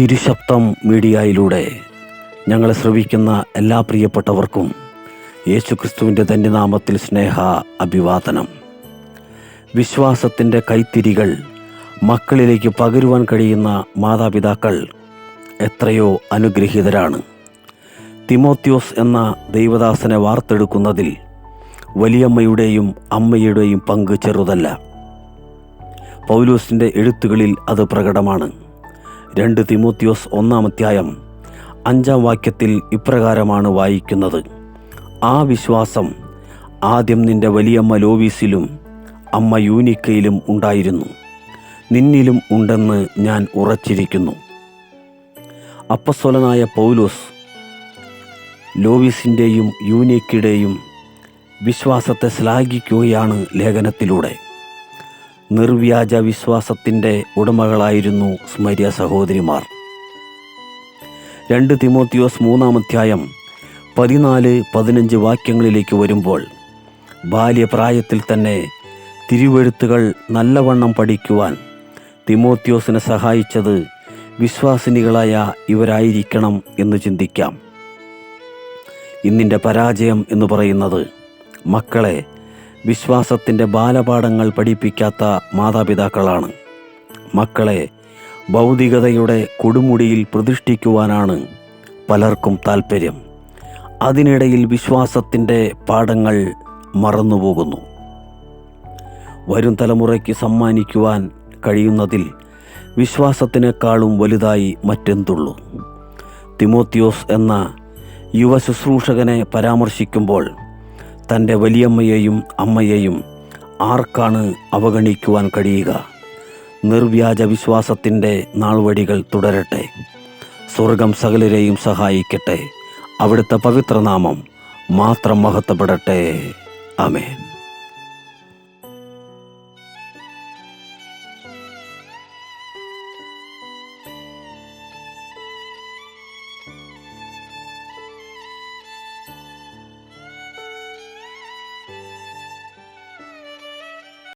തിരുശബ്ദം മീഡിയയിലൂടെ ഞങ്ങളെ ശ്രവിക്കുന്ന എല്ലാ പ്രിയപ്പെട്ടവർക്കും യേശുക്രിസ്തുവിന്റെ നാമത്തിൽ സ്നേഹ അഭിവാദനം. വിശ്വാസത്തിന്റെ കൈത്തിരികൾ മക്കളിലേക്ക് പകരുവാൻ കഴിയുന്ന മാതാപിതാക്കൾ എത്രയോ അനുഗ്രഹീതരാണ്. തിമോത്യോസ് എന്ന ദൈവദാസനെ വാർത്തെടുക്കുന്നതിൽ വലിയമ്മയുടെയും അമ്മയുടെയും പങ്ക് ചെറുതല്ല. പൗലോസിന്റെ എഴുത്തുകളിൽ അത് പ്രകടമാണ്. രണ്ട് തിമോത്യോസ് ഒന്നാം അധ്യായം അഞ്ചാം വാക്യത്തിൽ ഇപ്രകാരമാണ് വായിക്കുന്നത്. ആ വിശ്വാസം ആദ്യം നിന്റെ വലിയമ്മ ലോവീസിലും അമ്മ യൂനിക്കയിലും ഉണ്ടായിരുന്നു. നിന്നിലും ഉണ്ടെന്ന് ഞാൻ ഉറച്ചിരിക്കുന്നു. അപ്പസ്വലനായ പൗലോസ് ലോവിസിന്റെയും യൂനിക്കയുടെയും വിശ്വാസത്തെ ശ്ലാഘിക്കുകയാണ് ലേഖനത്തിലൂടെ. നിർവ്യാജ വിശ്വാസത്തിന്റെ ഉടമകളായിരുന്നു സ്മര്യ സഹോദരിമാർ. രണ്ട് തിമോത്തിയോസ് മൂന്നാം അധ്യായം പതിനാല് പതിനഞ്ച് വാക്യങ്ങളിലേക്ക് വരുമ്പോൾ ബാല്യപ്രായത്തിൽ തന്നെ തിരുവെഴുത്തുകൾ നല്ലവണ്ണം പഠിക്കുവാൻ തിമോത്യോസിനെ സഹായിച്ചത് വിശ്വാസിനികളായ ഇവരായിരിക്കണം എന്ന് ചിന്തിക്കാം. ഇന്നിന്റെ പരാജയം എന്ന് പറയുന്നത് മക്കളെ വിശ്വാസത്തിന്റെ ബാലപാഠങ്ങൾ പഠിപ്പിക്കാത്ത മാതാപിതാക്കളാണ്. മക്കളെ ഭൗതികതയുടെ കൊടുമുടിയിൽ പ്രതിഷ്ഠിക്കുവാനാണ് പലർക്കും താല്പര്യം അതിനിടയിൽ വിശ്വാസത്തിന്റെ പാഠങ്ങൾ മറന്നുപോകുന്നു. വരും തലമുറയ്ക്ക് സമ്മാനിക്കുവാൻ കഴിയുന്നതിൽ വിശ്വാസത്തിനേക്കാളും വലുതായി മറ്റെന്തുള്ളൂ? തിമോത്തിയോസ് എന്ന യുവ ശുശ്രൂഷകനെ പരാമർശിക്കുമ്പോൾ തന്റെ വലിയമ്മയെയും അമ്മയെയും ആർക്കാണ് അവഗണിക്കുവാൻ കഴിയുക? നിർവ്യാജ വിശ്വാസത്തിന്റെ നാൾവടികൾ തുടരട്ടെ. സ്വർഗം സകലരെയും സഹായിക്കട്ടെ. അവിടുത്തെ പവിത്രനാമം മാത്രം മഹത്വപ്പെടട്ടെ. ആമേൻ.